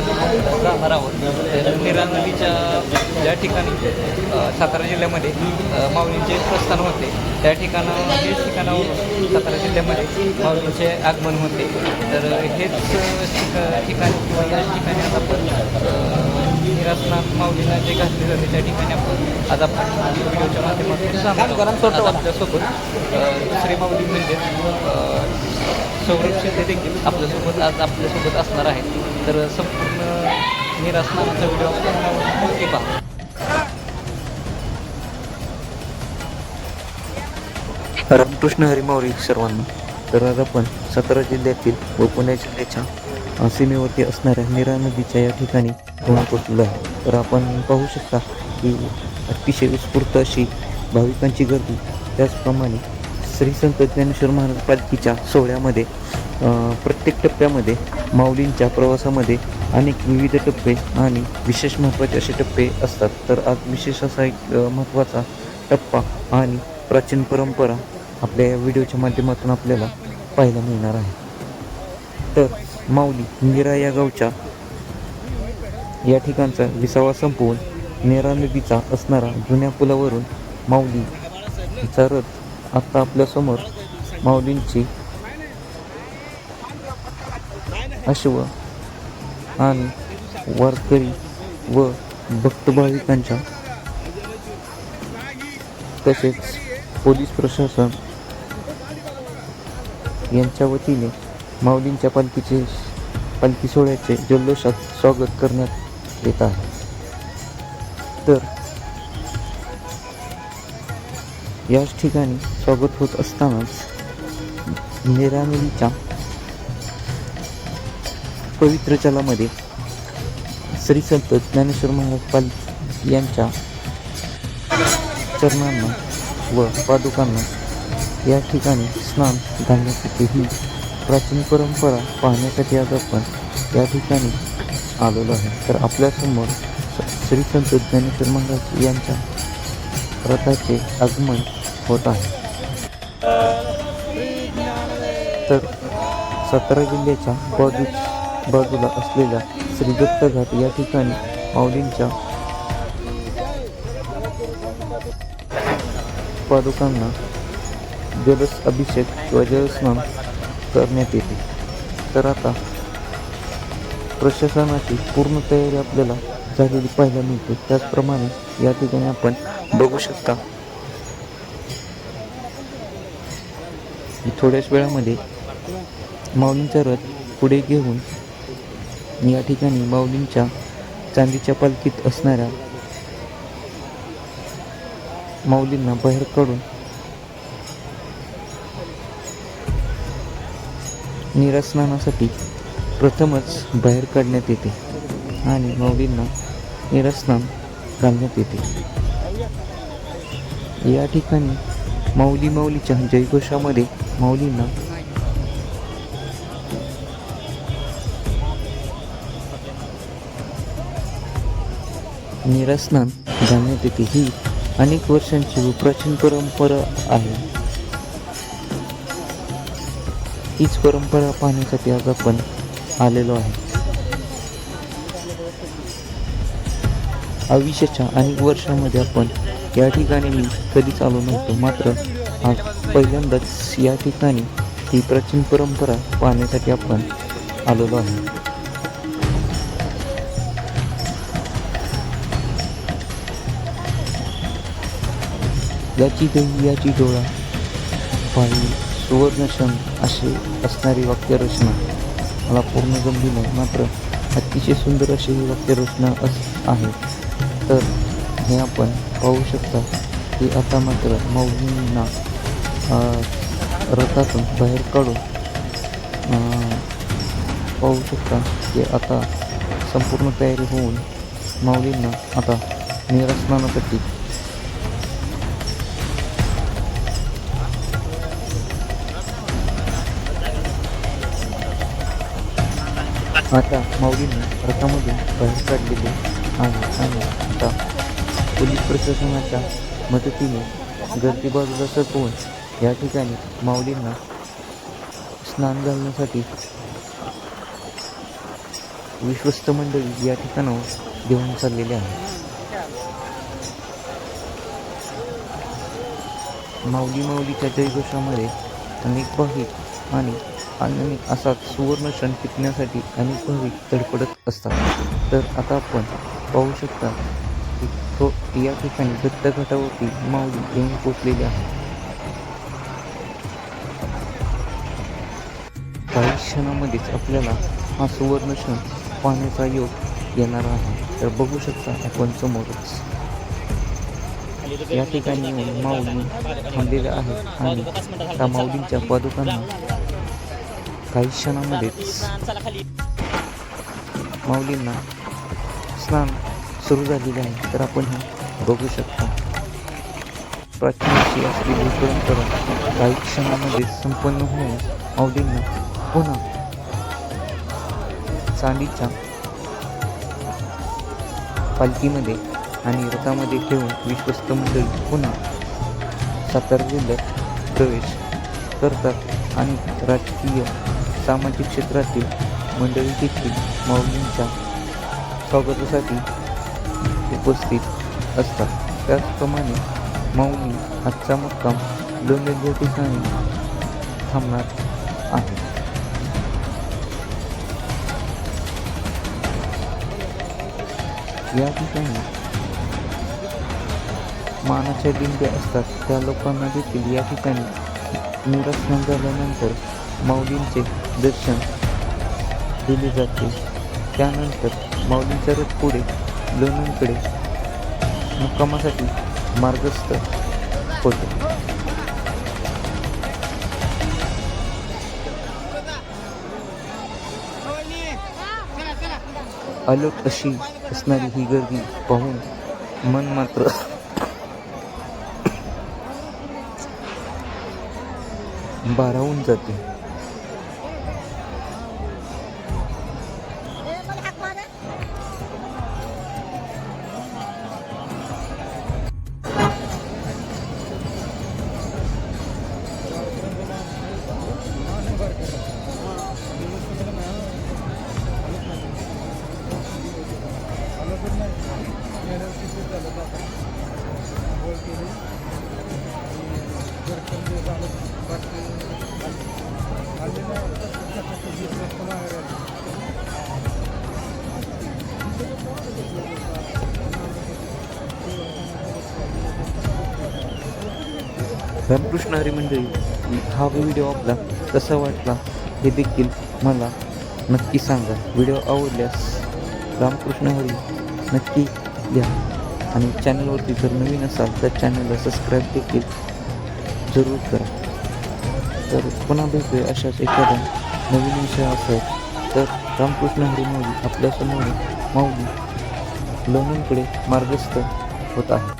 सोबत निरा नदीच्या ज्या ठिकाणी सातारा जिल्ह्यामध्ये माऊलींचे प्रस्थान होते. त्या ठिकाणं हे ठिकाणावरून सातारा जिल्ह्यामध्ये माऊलींचे आगमन होते. तर हेच ठिकाण किंवा याच ठिकाणी आज आपण निरासनाथ माऊलींना जे घातले जाते त्या ठिकाणी आपण आज आपण व्हिडिओच्या माध्यमातून सांगतो. आपल्यासोबत दुसरी माऊली म्हणजे सौरभ शिंदे देखील आपल्यासोबत आज आपल्यासोबत असणार आहे तर सं संपूर्ण निरासनाचा व्हिडिओ आपण नक्की पहा. रामकृष्ण हरिमावरी सर्वांना. तर आज आपण सातारा जिल्ह्यातील व पुणे जिल्ह्याच्या सीमेवरती असणाऱ्या निरा नदीच्या या ठिकाणी पोहोच पोचलेलो आहे. तर आपण पाहू शकता की अतिशय उत्स्फूर्त अशी भाविकांची गर्दी. त्याचप्रमाणे श्री संत ज्ञानेश्वर महाराज पालखीच्या सोहळ्यामध्ये प्रत्येक टप्प्यामध्ये माऊलींच्या प्रवासामध्ये अनेक विविध टप्पे आणि विशेष महत्त्वाचे असे टप्पे असतात. तर आज विशेष असा एक महत्त्वाचा टप्पा आणि प्राचीन परंपरा आपल्या या व्हिडिओच्या माध्यमातून आपल्याला पाहायला मिळणार आहे. तर माऊली निरा या गावच्या या ठिकाणचा विसावा संपवून नेरा नदीचा असणारा जुन्या पुलावरून माऊलीचा रथ आत्ता आपल्यासमोर माऊलींची अश्व आणि वारकरी व भक्त भाविकांच्या तसेच पोलीस प्रशासन यांच्या वतीने माऊलींच्या पालखीचे पालखी सोहळ्याचे जल्लोषात स्वागत करण्यात येत आहे. तर याच ठिकाणी स्वागत होत असतानाच निरामिलीच्या पवित्र जलामध्ये श्री संत ज्ञानेश्वर महाराज पाल यांच्या चरणांना व पादुकांना या ठिकाणी स्नान घालण्यासाठी ही प्राचीन परंपरा पाहण्यासाठी आज आपण या ठिकाणी आलेलो आहे. तर आपल्यासमोर श्री संत ज्ञानेश्वर महाराज यांच्या रथाचे आगमन होत आहे. तर सातारा जिल्ह्याच्या बाजू बाजूला असलेल्या श्रीदत्त घाट या ठिकाणी माऊलींच्या पादुकांना जलस अभिषेक किंवा जलस्नान करण्यात येते. तर आता प्रशासनाची पूर्ण तयारी आपल्याला झालेली पाहायला मिळते. त्याचप्रमाणे या ठिकाणी आपण बघू शकता थोड्याच वेळामध्ये माऊलींचा रथ पुढे घेऊन या ठिकाणी माऊलींच्या चांदीच्या पालखीत असणाऱ्या माऊलींना बाहेर काढून निरस्नानासाठी प्रथमच बाहेर काढण्यात येते आणि माऊलींना निरस्नान घालण्यात येते. या ठिकाणी माऊली माऊलीच्या जयघोषामध्ये माऊलींना निरासनान घालण्यात येते ही अनेक वर्षांची व प्राचीन परंपरा आहे. हीच परंपरा पाहण्यासाठी आज आपण आलेलो आहे. आयुष्याच्या अनेक वर्षामध्ये आपण या ठिकाणी मी कधीच आलो नव्हतो. मात्र आज पहिल्यांदाच या ठिकाणी ही प्राचीन परंपरा पाहण्यासाठी आपण आलेलो आहे. याची दही याची डोळा. पाणी सुवर्णक्षण असे असणारी वाक्यरचना मला पूर्ण जमली नाही मात्र अतिशय सुंदर अशी ही वाक्यरचना अस आहे. तर हे आपण पाहू शकता की आता मात्र मौलींना रथातून बाहेर काढून पाहू शकता की आता संपूर्ण तयारी होऊन माऊलींना आता निरस्नानासाठी आता माऊलीने रथामधून बाहेर काढलेले आहे आणि आता पोलीस प्रशासनाच्या मदतीने गर्दी बाजूला सरकवून या ठिकाणी माऊलींना स्नान घालण्यासाठी विश्वस्त मंडळी या ठिकाणावर घेऊन चाललेले आहे माऊली माऊलीच्या जयघोषामध्ये अनेक भाविक आणि अनेक असा सुवर्ण क्षण टिकण्यासाठी अनेक भाविक धडपडत असतात. तर आता आपण पाहू शकता की तो या ठिकाणी दत्तघाटावरती माऊली येऊन पोचलेली आहे. काही क्षणामध्येच आपल्याला हा सुवर्ण क्षण पाहण्याचा योग येणार आहे. तर बघू शकता आपण समोरच. या ठिकाणी माऊली थांबलेल्या आहेत आणि त्या माऊलींच्या पादुकांना काही क्षणामध्येच माऊलींना स्नान सुरू झालेले आहे. तर आपण हे बघू शकतो. प्राचीन असलेली परंपरा काही क्षणामध्ये संपन्न होऊन माऊलींना पुन्हा चांदीच्या पालखीमध्ये आणि रथामध्ये ठेवून विश्वस्त मंडळी पुन्हा सातारा जिल्ह्यात प्रवेश करतात आणि राजकीय सामाजिक क्षेत्रातील मंडळी देखील माऊलींच्या स्वागतासाठी उपस्थित असतात. त्याचप्रमाणे माऊली आजचा मुक्काम लोणंद या ठिकाणी थांबणार आहे. या ठिकाणी मानाच्या दिंड्या असतात. त्या लोकांना देखील या ठिकाणी निरसन झाल्यानंतर माऊलींचे दर्शन दिले जाते. त्यानंतर माऊलींचा रथ पुढे लोणंदकडे मुक्कामासाठी मार्गस्थ होतो. अलट अशी असणारी ही गर्दी पाहून मन मात्र भारावून जाते. रामकृष्ण हरी मंडळी हा व्हिडिओ आपला कसा वाटला? हे देखील मला नक्की सांगा. व्हिडिओ आवडल्यास रामकृष्ण हरी नक्की द्या आणि चॅनलवरती जर नवीन असाल तर चॅनलला सबस्क्राईब देखील जरूर करा. तर पुन्हा भेटूया अशाच एखादा नवीन विषय असेल तर रामकृष्ण हरी माऊली आपल्यासमोर माऊली लोणंदकडे मार्गस्थ होत आहे.